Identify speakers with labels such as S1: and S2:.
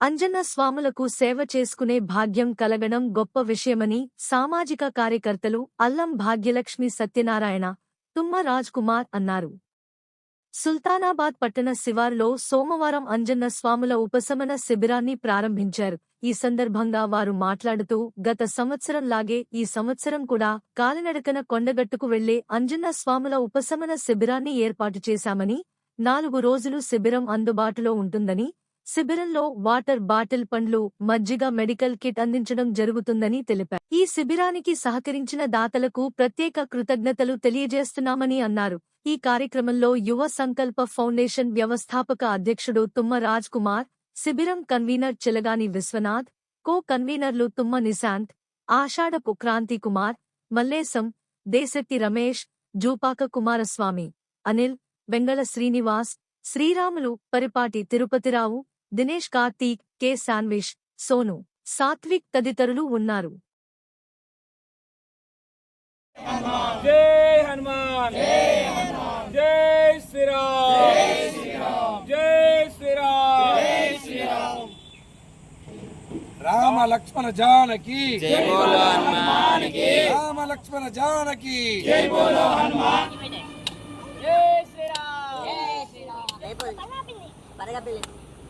S1: అంజన్న స్వాములకు సేవ చేసుకునే భాగ్యం కలగడం గొప్ప విషయమని సామాజిక కార్యకర్తలు అల్లం భాగ్యలక్ష్మి సత్యనారాయణ తుమ్మ రాజ్ కుమార్ అన్నారు. సుల్తానాబాద్ పట్టణ శివారులో సోమవారం అంజన్న స్వాముల ఉపశమన శిబిరాన్ని ప్రారంభించారు. ఈ సందర్భంగా వారు మాట్లాడుతూ గత సంవత్సరంలాగే ఈ సంవత్సరం కూడా కాలినడకన కొండగట్టుకు వెళ్ళే అంజన్న స్వాముల ఉపశమన శిబిరాన్ని ఏర్పాటు చేశామని నాలుగు రోజులు శిబిరం అందుబాటులో ఉంటుందని శిబిరంలో వాటర్ బాటిల్ పండ్లు మజ్జిగ మెడికల్ కిట్ అందించడం జరుగుతుందని తెలిపారు. ఈ శిబిరానికి సహకరించిన దాతలకు ప్రత్యేక కృతజ్ఞతలు తెలియజేస్తున్నామని అన్నారు. ఈ కార్యక్రమంలో యువ సంకల్ప ఫౌండేషన్ వ్యవస్థాపక అధ్యక్షుడు తుమ్మ రాజ్ కుమార్ శిబిరం కన్వీనర్ చిలగాని విశ్వనాథ్ కో కన్వీనర్లు తుమ్మ నిశాంత్ ఆషాఢపు క్రాంతి కుమార్ మల్లేశం దేశెట్టి రమేష్ జూపాక కుమారస్వామి అనిల్ వెంగళ శ్రీనివాస్ శ్రీరాములు పరిపాటి తిరుపతిరావు దినేష్ కార్తీక్ కె. శాన్విష్ సోను సాత్విక్ తదితరులు ఉన్నారు.
S2: జై హనుమాన్! జై శ్రీరామ్! జై శ్రీరామ్!
S3: రామ లక్ష్మణ జానకి! రామ లక్ష్మణ జానకి!
S4: రాదని ఒక్కడే హనుమంతుడు
S2: జై శ్రీరామ్! జై శ్రీరామ్!